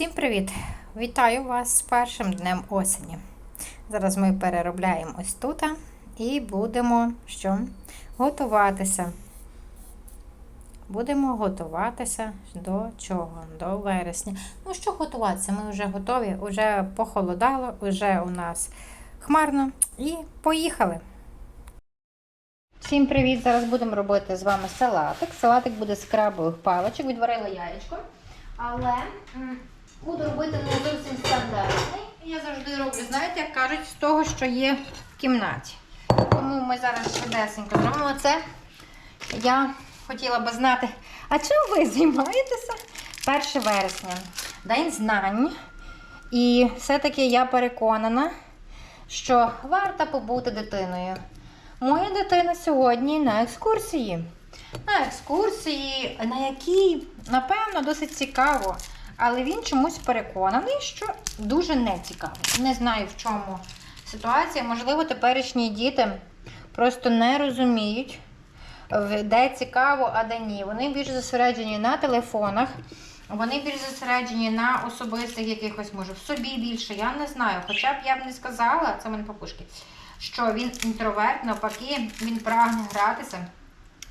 Всім привіт! Вітаю вас з першим днем осені. Зараз ми переробляємо ось тут і будемо що? Готуватися. Будемо готуватися до чого? До вересня. Ну, що готуватися? Ми вже готові, вже похолодало, вже у нас хмарно і поїхали. Всім привіт! Зараз будемо робити з вами салатик. Салатик буде з крабових паличок. Відварила яєчко. Але буду робити не зовсім стандартний. Я завжди роблю, знаєте, як кажуть, з того, що є в кімнаті. Тому ми зараз швидесенько зробимо це. Я хотіла би знати, а чим ви займаєтеся 1 вересня? День знань. І все-таки я переконана, що варто побути дитиною. Моя дитина сьогодні на екскурсії. На екскурсії, на якій, напевно, досить цікаво. Але він чомусь переконаний, що дуже не цікаво. Не знаю, в чому ситуація. Можливо, теперішні діти просто не розуміють, де цікаво, а де ні. Вони більш зосереджені на телефонах, вони більш зосереджені на особистих якихось, може, в собі більше. Я не знаю. Хоча б я б не сказала, це в мене папушки, що він інтроверт, навпаки, він прагне гратися.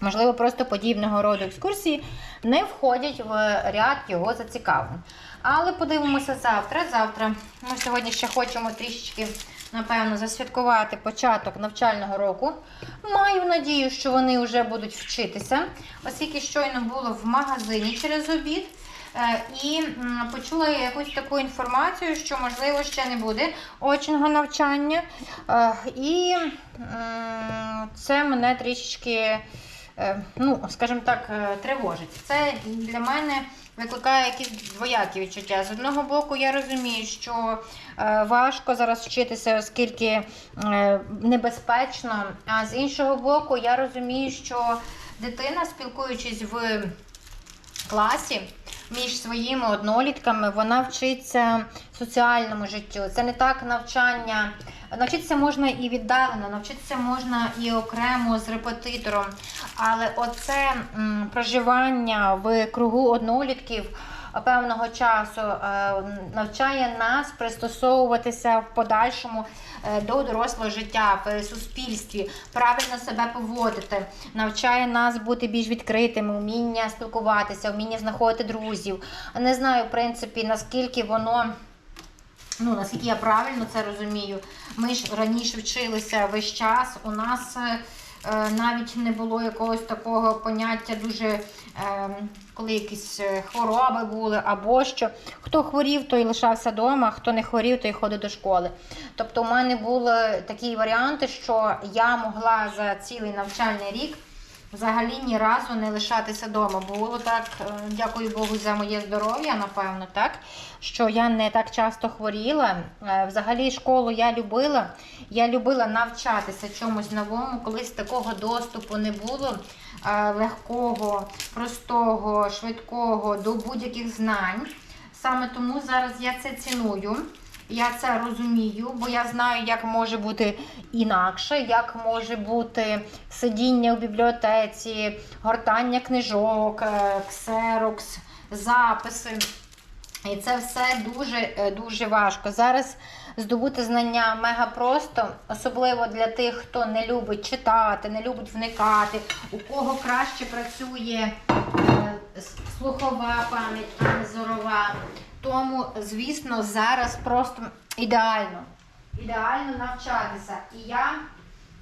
Можливо, просто подібного роду екскурсії не входять в ряд його зацікавлень. Але подивимося завтра. Завтра ми сьогодні ще хочемо трішечки, напевно, засвяткувати початок навчального року. Маю надію, що вони вже будуть вчитися, оскільки щойно було в магазині через обід. Е, І почула я якусь таку інформацію, що можливо ще не буде очного навчання. Е, І це мене трішечки, ну, скажімо так, е, тривожить. Це для мене викликає якісь двоякі відчуття. З одного боку, я розумію, що е, важко зараз вчитися, оскільки е, небезпечно. А з іншого боку, я розумію, що дитина, спілкуючись в класі між своїми однолітками, вона вчиться соціальному життю. Це не так навчання. Навчитися можна і віддалено, навчитися можна і окремо з репетитором. Але оце м, проживання в кругу однолітків певного часу е, навчає нас пристосовуватися в подальшому е, до дорослого життя в суспільстві, правильно себе поводити, навчає нас бути більш відкритими, вміння спілкуватися, вміння знаходити друзів. Не знаю, в принципі, наскільки воно. Ну, наскільки я правильно це розумію, ми ж раніше вчилися весь час. У нас е, навіть не було якогось такого поняття дуже, е, коли якісь е, хвороби були або що. Хто хворів, той лишався вдома, хто не хворів, той ходив до школи. Тобто, у мене були такі варіанти, що я могла за цілий навчальний рік взагалі ні разу не лишатися вдома. Було так, е, дякую Богу за моє здоров'я, напевно, так, що я не так часто хворіла. Е, Взагалі школу я любила. Я любила навчатися чомусь новому, колись такого доступу не було. е, Легкого, простого, швидкого до будь-яких знань. Саме тому зараз я це ціную. Я це розумію, бо я знаю, як може бути інакше, як може бути сидіння в бібліотеці, гортання книжок, е, ксерокс, записи. І це все дуже е, дуже важко. Зараз здобути знання мега просто, особливо для тих, хто не любить читати, не любить вникати, у кого краще працює е, слухова пам'ять, а не зорова. Тому, звісно, зараз просто ідеально. Ідеально навчатися. І я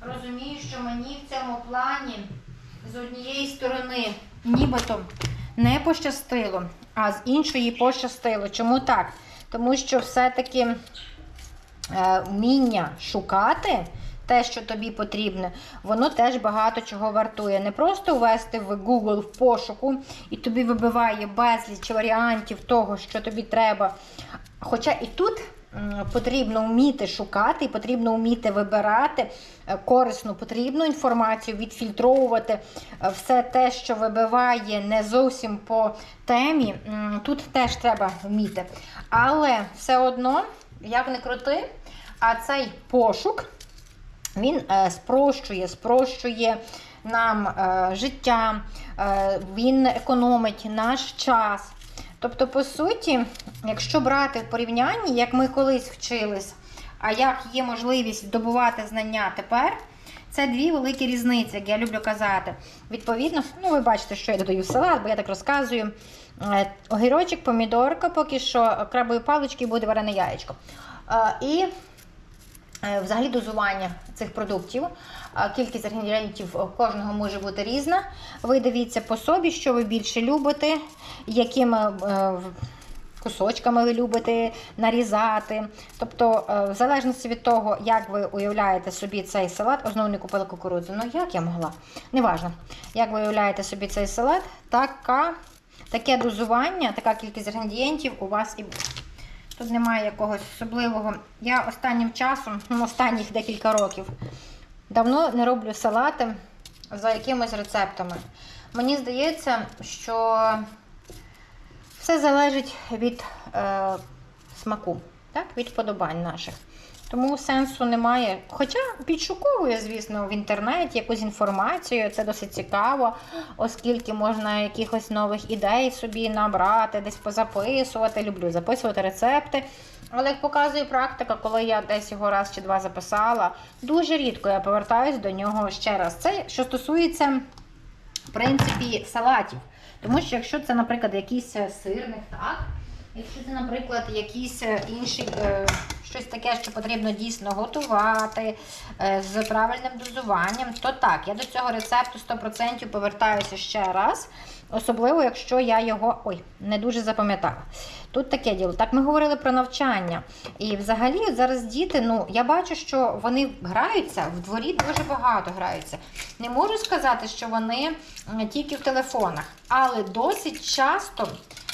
розумію, що мені в цьому плані з однієї сторони нібито не пощастило, а з іншої пощастило. Чому так? Тому що все-таки е, вміння шукати те, що тобі потрібне, воно теж багато чого вартує. Не просто ввести в Google в пошуку і тобі вибиває безліч варіантів того, що тобі треба. Хоча і тут потрібно вміти шукати, і потрібно вміти вибирати е, корисну, потрібну інформацію, відфільтровувати е, все те, що вибиває не зовсім по темі. Тут теж треба вміти. Але все одно, як не крути, а цей пошук він е, спрощує, спрощує нам е, життя, е, він економить наш час. Тобто, по суті, якщо брати в порівнянні, як ми колись вчились, а як є можливість здобувати знання тепер, це дві великі різниці, як я люблю казати. Відповідно, ну ви бачите, що я додаю в салат, бо я так розказую. Огірочок, помідорка, поки що крабові палички буде варене яєчко. І Взагалі дозування цих продуктів, кількість інгредієнтів кожного може бути різна. Ви дивіться по собі, що ви більше любите, якими е, кусочками ви любите нарізати. Тобто, е, в залежності від того, як ви уявляєте собі цей салат, знову не купила кукурудзу. Ну як я могла? Неважно. Як ви уявляєте собі цей салат, така, таке дозування, така кількість інгредієнтів у вас і буде. Тут немає якогось особливого. Я останнім часом, ну, останніх декілька років, давно не роблю салати за якимись рецептами. Мені здається, що все залежить від е, смаку, так? від вподобань наших. Тому сенсу немає. Хоча підшуковую, звісно, в інтернеті якусь інформацію, це досить цікаво, оскільки можна якихось нових ідей собі набрати, десь позаписувати. Люблю записувати рецепти. Але як показує практика, коли я десь його раз чи два записала, дуже рідко я повертаюсь до нього ще раз. Це що стосується, в принципі, салатів. Тому що якщо це, наприклад, якийсь е, сирник, так? Якщо це, наприклад, якийсь е, інший, е, щось таке, що потрібно дійсно готувати е, з правильним дозуванням, то так, я до цього рецепту 100% повертаюся ще раз. Особливо, якщо я його ой, не дуже запам'ятала. Тут таке діло. Так, ми говорили про навчання. І взагалі зараз діти, ну я бачу, що вони граються, в дворі дуже багато граються. Не можу сказати, що вони тільки в телефонах, але досить часто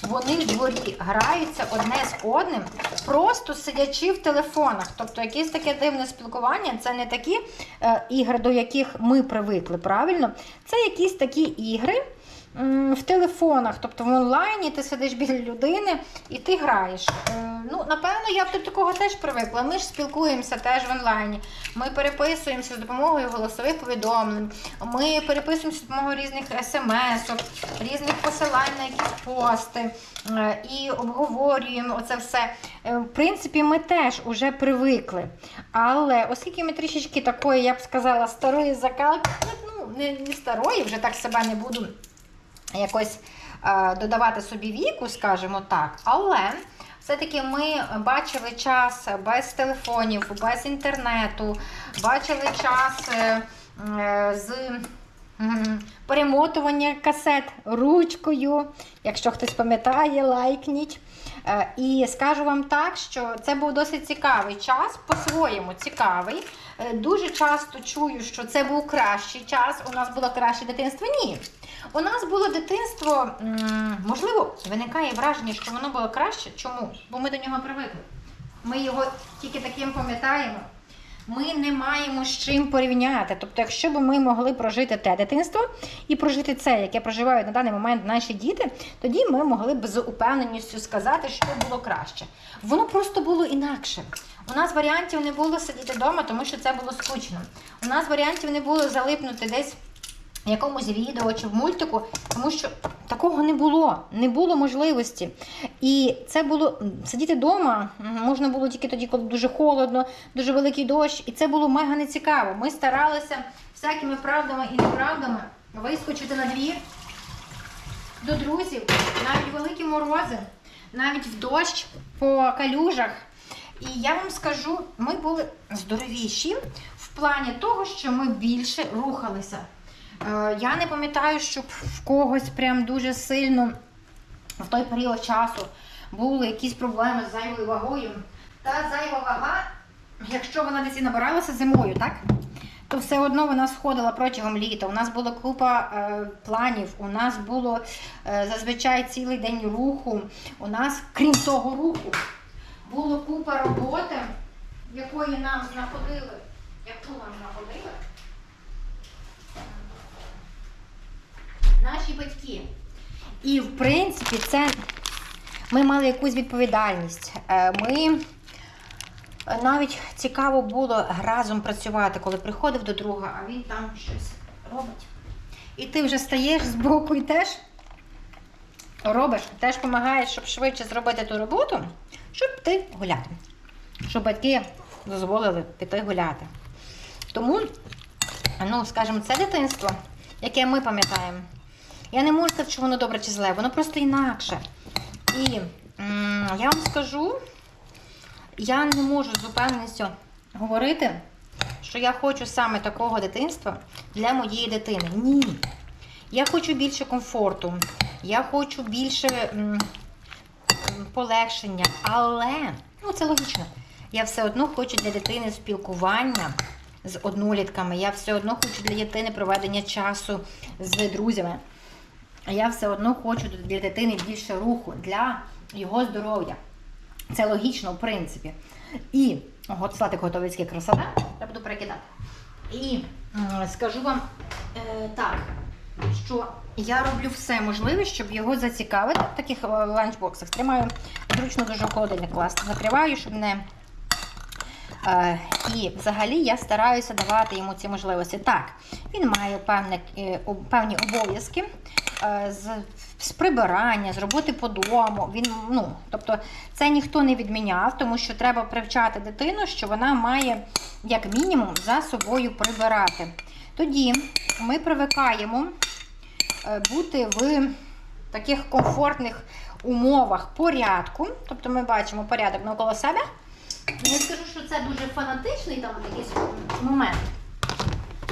вони в дворі граються одне з одним, просто сидячи в телефонах. Тобто якесь таке дивне спілкування, це не такі е, ігри, до яких ми привикли, правильно? Це якісь такі ігри. В телефонах, тобто в онлайні ти сидиш біля людини і ти граєш. Е, Ну, напевно, я б до такого теж привикла. Ми ж спілкуємося теж в онлайні. Ми переписуємося з допомогою голосових повідомлень. Ми переписуємося з допомогою різних смс, різних посилань на якісь пости е, і обговорюємо оце все. Е, В принципі, ми теж вже привикли. Але оскільки ми трішечки такої, я б сказала, старої закалки, ну не, не старої, вже так себе не буду якось е, додавати собі віку, скажімо так. Але все-таки ми бачили час без телефонів, без інтернету, бачили час е, е, з перемотування касет ручкою. Якщо хтось пам'ятає, лайкніть. І скажу вам так, що це був досить цікавий час, по-своєму цікавий. Е, Дуже часто чую, що це був кращий час, у нас було краще дитинство. Ні. У нас було дитинство, можливо, виникає враження, що воно було краще. Чому? Бо ми до нього привикли. Ми його тільки таким пам'ятаємо. Ми не маємо з чим порівняти. Тобто, якщо б ми могли прожити те дитинство і прожити це, яке проживають на даний момент наші діти, тоді ми могли б з упевненістю сказати, що було краще. Воно просто було інакше. У нас варіантів не було сидіти вдома, тому що це було скучно. У нас варіантів не було залипнути десь в якомусь відео чи в мультику, тому що такого не було, не було можливості. І це було сидіти вдома можна було тільки тоді, коли дуже холодно, дуже великий дощ, і це було мега нецікаво. Ми старалися всякими правдами і неправдами вискочити на двір до друзів, навіть великі морози, навіть в дощ по калюжах. І я вам скажу, ми були здоровіші в плані того, що ми більше рухалися. Е, Я не пам'ятаю, щоб в когось прям дуже сильно в той період часу були якісь проблеми з зайвою вагою. Та зайва вага, якщо вона десь і набиралася зимою, так? То все одно вона сходила протягом літа. У нас була купа е, планів, у нас було е, зазвичай цілий день руху. У нас, крім того руху, було купа роботи, якої нам знаходили. Яку нам знаходили? Наші батьки. І в принципі, це ми мали якусь відповідальність. Е, Ми навіть цікаво було разом працювати, коли приходив до друга, а він там щось робить. І ти вже стаєш збоку і теж робиш, теж допомагаєш, щоб швидше зробити ту роботу, щоб піти гуляти. Щоб батьки дозволили піти гуляти. Тому, ну, скажімо, це дитинство, яке ми пам'ятаємо. Я не можу сказати, що воно добре чи зле, воно просто інакше. І я вам скажу, я не можу з упевненістю говорити, що я хочу саме такого дитинства для моєї дитини. Ні. Я хочу більше комфорту, я хочу більше полегшення, але ну це логічно. Я все одно хочу для дитини спілкування з однолітками. Я все одно хочу для дитини проведення часу з друзями. Я все одно хочу для дитини більше руху для його здоров'я. Це логічно, в принципі. І от слатик готовицький красота. Я буду перекидати. І скажу вам е, так, що я роблю все можливе, щоб його зацікавити в таких е, ланчбоксах. Тримаю зручно дуже холодильник класти. Закриваю, щоб не. Е, і взагалі я стараюся давати йому ці можливості. Так, він має певне, е, певні обов'язки е, з, з прибирання, з роботи по дому. Він, ну, тобто, це ніхто не відміняв, тому що треба привчати дитину, що вона має як мінімум за собою прибирати. Тоді ми привикаємо е, бути в таких комфортних умовах порядку. Тобто ми бачимо порядок навколо себе. Не скажу, що це дуже фанатичний там якийсь момент.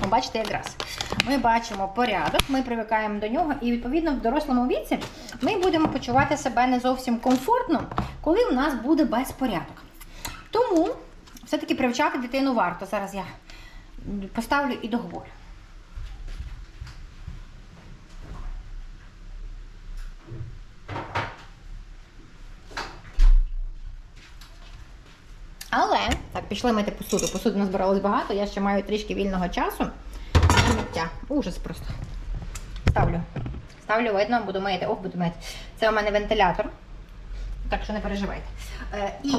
Ну, Бачите, якраз. Ми бачимо порядок, ми привикаємо до нього, і відповідно в дорослому віці ми будемо почувати себе не зовсім комфортно, коли в нас буде безпорядок. Тому все-таки привчати дитину варто. Зараз я поставлю і договорю. Але так, пішли мити посуду. Посуду назбиралось багато, я ще маю трішки вільного часу миття. Ужас просто. Ставлю. Ставлю, видно, буду мити. Ох, буду мити. Це у мене вентилятор. Так що не переживайте. Е, і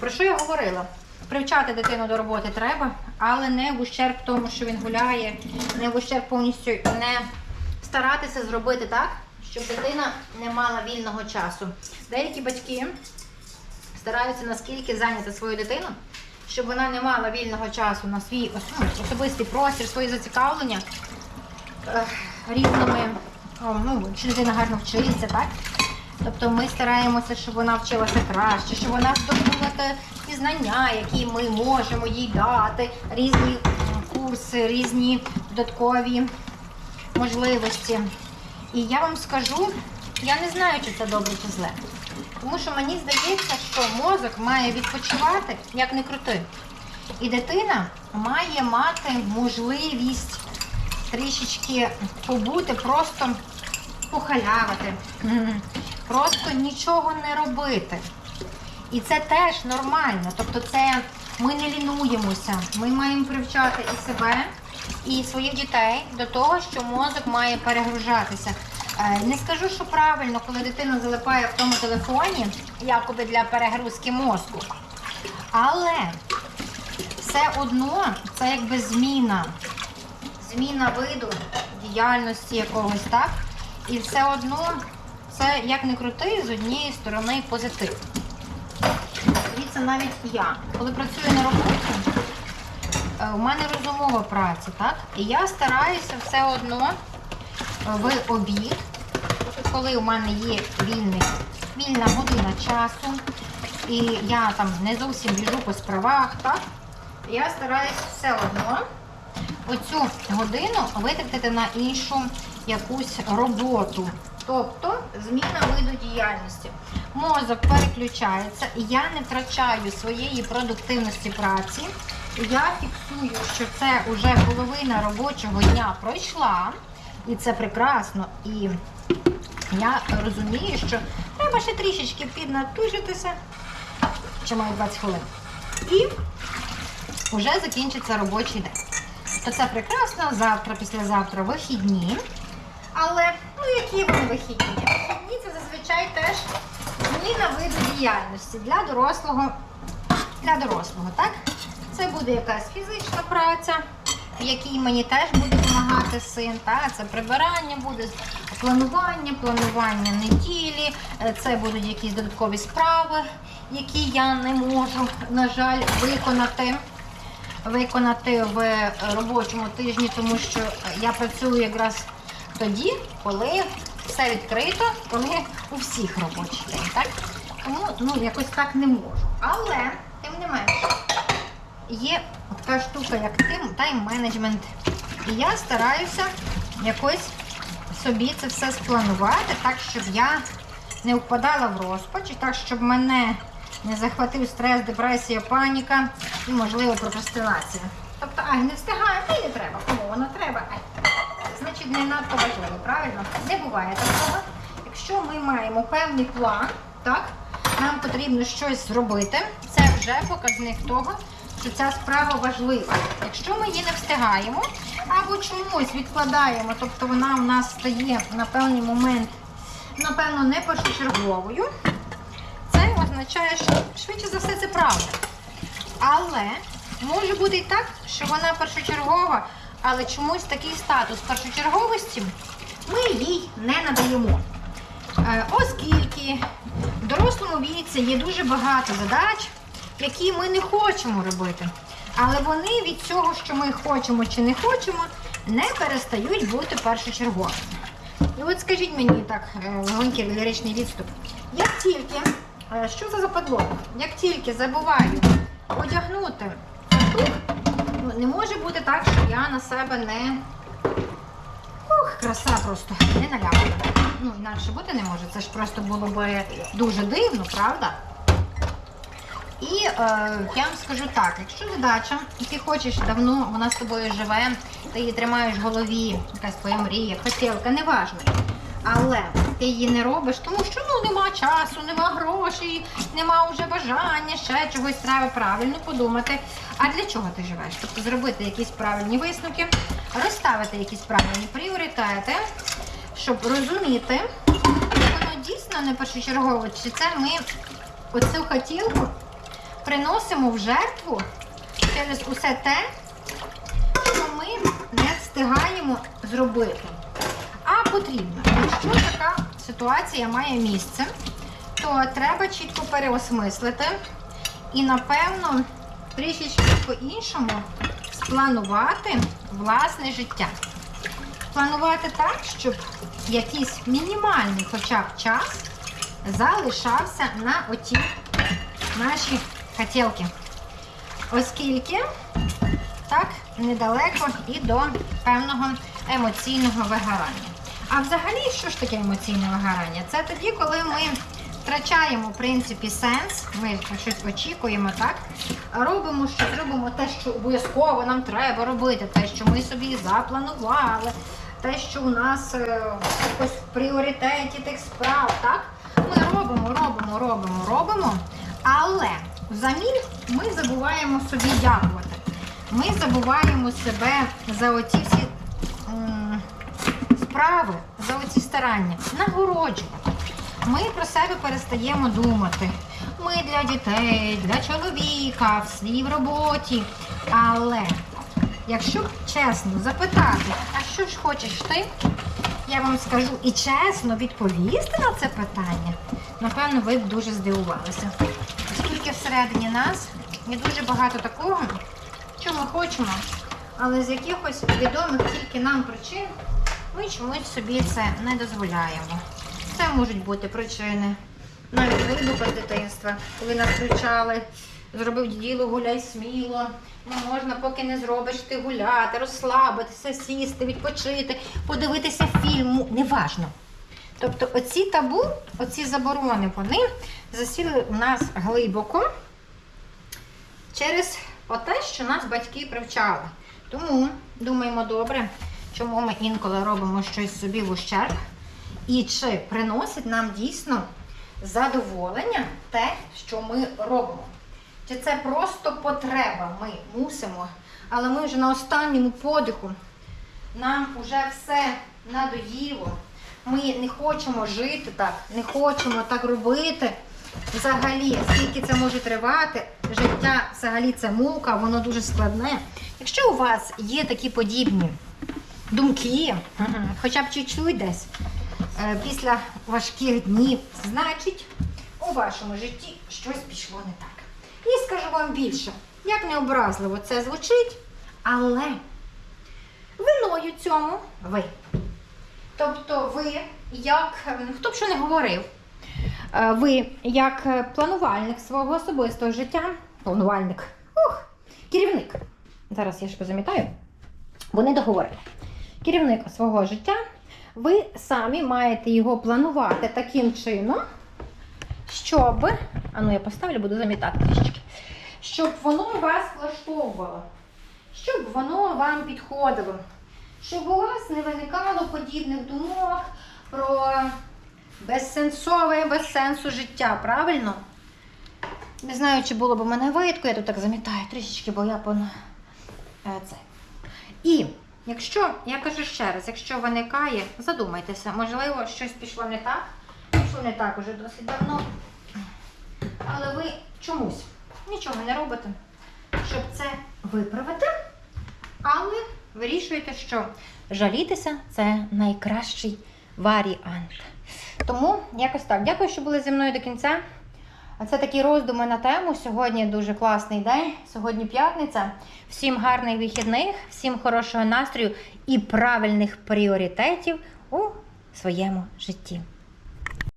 про що я говорила? Привчати дитину до роботи треба, але не в ущерб тому, що він гуляє, не в ущерб повністю не старатися зробити так, щоб дитина не мала вільного часу. Деякі батьки стараються наскільки зайняти свою дитину, щоб вона не мала вільного часу на свій ну, особистий простір, свої зацікавлення е, різними, ну, чи дитина гарно вчиться, так? Тобто ми стараємося, щоб вона вчилася краще, щоб вона здобула ті знання, які ми можемо їй дати, різні курси, різні додаткові можливості. І я вам скажу, я не знаю, чи це добре чи зле. Тому що мені здається, що мозок має відпочивати, як не крути. І дитина має мати можливість трішечки побути, просто похалявати. Просто нічого не робити. І це теж нормально. Тобто, це ми не лінуємося. Ми маємо привчати і себе, і своїх дітей до того, що мозок має перегружатися. Е, Не скажу, що правильно, коли дитина залипає в тому телефоні, якоби для перегрузки мозку. Але все одно це якби зміна. Зміна виду діяльності якогось, так? І все одно це як не крути, з однієї сторони позитив. Дивіться, навіть я, коли працюю на роботі, е, у мене розумова праця, так? І я стараюся все одно в обід, коли у мене є вільний, вільна година часу, і я там не зовсім біжу по справах, так? Я стараюся все одно оцю годину витратити на іншу якусь роботу. Тобто зміна виду діяльності. Мозок переключається, я не втрачаю своєї продуктивності праці. Я фіксую, що це вже половина робочого дня пройшла, і це прекрасно. І я розумію, що треба ще трішечки піднатужитися, ще маю 20 хвилин. І вже закінчиться робочий день. То це прекрасно, завтра, післязавтра вихідні. Але ну які вони вихідні? Вихідні це зазвичай теж зміна виду діяльності для дорослого. Для дорослого, так? Це буде якась фізична праця, в якій мені теж буде допомагати син. Та? Це прибирання буде, планування, планування неділі, е, це будуть якісь додаткові справи, які я не можу, на жаль, виконати. Виконати в робочому тижні, тому що я працюю якраз тоді, коли все відкрито, коли у всіх робочий день. Так? Тому ну, якось так не можу. Але, тим не менше, є така штука, як тим- тайм-менеджмент. І я стараюся якось собі це все спланувати, так, щоб я не впадала в розпач, і так, щоб мене не захватив стрес, депресія, паніка і, можливо, прокрастинація. Тобто, ай, не встигаю, та не треба. Кому воно треба? Ай. Значить, не надто важливо, правильно? Не буває такого. Якщо ми маємо певний план, так, нам потрібно щось зробити, це вже показник того, що ця справа важлива. Якщо ми її не встигаємо або чомусь відкладаємо, тобто вона у нас стає на певний момент, напевно, не першочерговою, це означає, що швидше за все це правда. Але може бути і так, що вона першочергова, але чомусь такий статус першочерговості ми їй не надаємо. Е, Оскільки в дорослому віці є дуже багато задач, які ми не хочемо робити. Але вони від цього, що ми хочемо чи не хочемо, не перестають бути першочерговими. І от скажіть мені так, е, легонький ліричний відступ. Як тільки, е, що це за подлога? Як тільки забуваю одягнути фартух, не може бути так, що я на себе не. Ух, краса просто не наляпана. Ну, інакше бути не може. Це ж просто було б дуже дивно, правда? І е, я вам скажу так, якщо задача, і ти хочеш давно, вона з тобою живе, ти її тримаєш в голові, якась твоя мрія, хотілка, неважно. Але ти її не робиш, тому що ну нема часу, нема грошей, нема вже бажання, ще чогось треба правильно подумати. А для чого ти живеш? Тобто зробити якісь правильні висновки, розставити якісь правильні пріоритети, щоб розуміти, воно дійсно не першочергово, чи це ми оцю хотілку приносимо в жертву через усе те, що ми не встигаємо зробити. А потрібно. Якщо така ситуація має місце, то треба чітко переосмислити і, напевно, трішечки по-іншому спланувати власне життя. Планувати так, щоб якийсь мінімальний хоча б час залишався на оті наші хотілки. Оскільки так недалеко і до певного емоційного вигорання. А взагалі, що ж таке емоційне вигорання? Це тоді, коли ми втрачаємо, в принципі, сенс, ми щось очікуємо, так? Робимо, що робимо те, що обов'язково нам треба робити, те, що ми собі запланували, те, що у нас е, якось в пріоритеті тих справ, так? Ми робимо, робимо, робимо, робимо, але взамін ми забуваємо собі дякувати. Ми забуваємо себе за оці всі м, за оці старання, нагороджувати. Ми про себе перестаємо думати. Ми для дітей, для чоловіка, в роботі. Але якщо чесно запитати, а що ж хочеш ти, я вам скажу і чесно відповісти на це питання, напевно, ви б дуже здивувалися. Оскільки всередині нас є дуже багато такого, що ми хочемо, але з якихось відомих тільки нам причин ми чомусь собі це не дозволяємо. Це можуть бути причини. Навіть вибуху з дитинства, коли нас кричали, зробив діло, гуляй сміло. Не можна, поки не зробиш ти гуляти, розслабитися, сісти, відпочити, подивитися фільм. Ну, Неважно. Тобто оці табу, оці заборони, вони засіли у нас глибоко через те, що нас батьки привчали. Тому думаємо добре, чому ми інколи робимо щось собі в ущерб, і чи приносить нам дійсно задоволення те, що ми робимо. Чи це просто потреба, ми мусимо, але ми вже на останньому подиху. Нам вже все надоїло. Ми не хочемо жити так, не хочемо так робити. взагалі, скільки це може тривати, життя взагалі це мука, воно дуже складне. Якщо у вас є такі подібні думки, хоча б чуть-чуть десь е, після важких днів, значить у вашому житті щось пішло не так. І скажу вам більше, як не образливо це звучить, але виною цьому ви. Тобто ви, як ем, хто б що не говорив, е, ви як е, планувальник свого особистого життя, планувальник, ух, керівник. Зараз я ж позамітаю. Вони договорили. Керівник свого життя, ви самі маєте його планувати таким чином, щоб. А ну я поставлю, буду замітати трішки. Щоб воно вас влаштовувало, щоб воно вам підходило, щоб у вас не виникало подібних думок про безсенсове, без сенсу життя, правильно? Не знаю, чи було б у мене видко, я тут так замітаю трішечки, бо я пон... е, це. І якщо, я кажу ще раз, якщо виникає, задумайтеся, можливо, щось пішло не так, пішло не так уже досить давно. Але ви чомусь нічого не робите, щоб це виправити. Але вирішуєте, що жалітися це найкращий варіант. Тому якось так. Дякую, що були зі мною до кінця. А Це такі роздуми на тему. Сьогодні дуже класний день. Сьогодні п'ятниця. Всім гарних вихідних, всім хорошого настрою і правильних пріоритетів у своєму житті.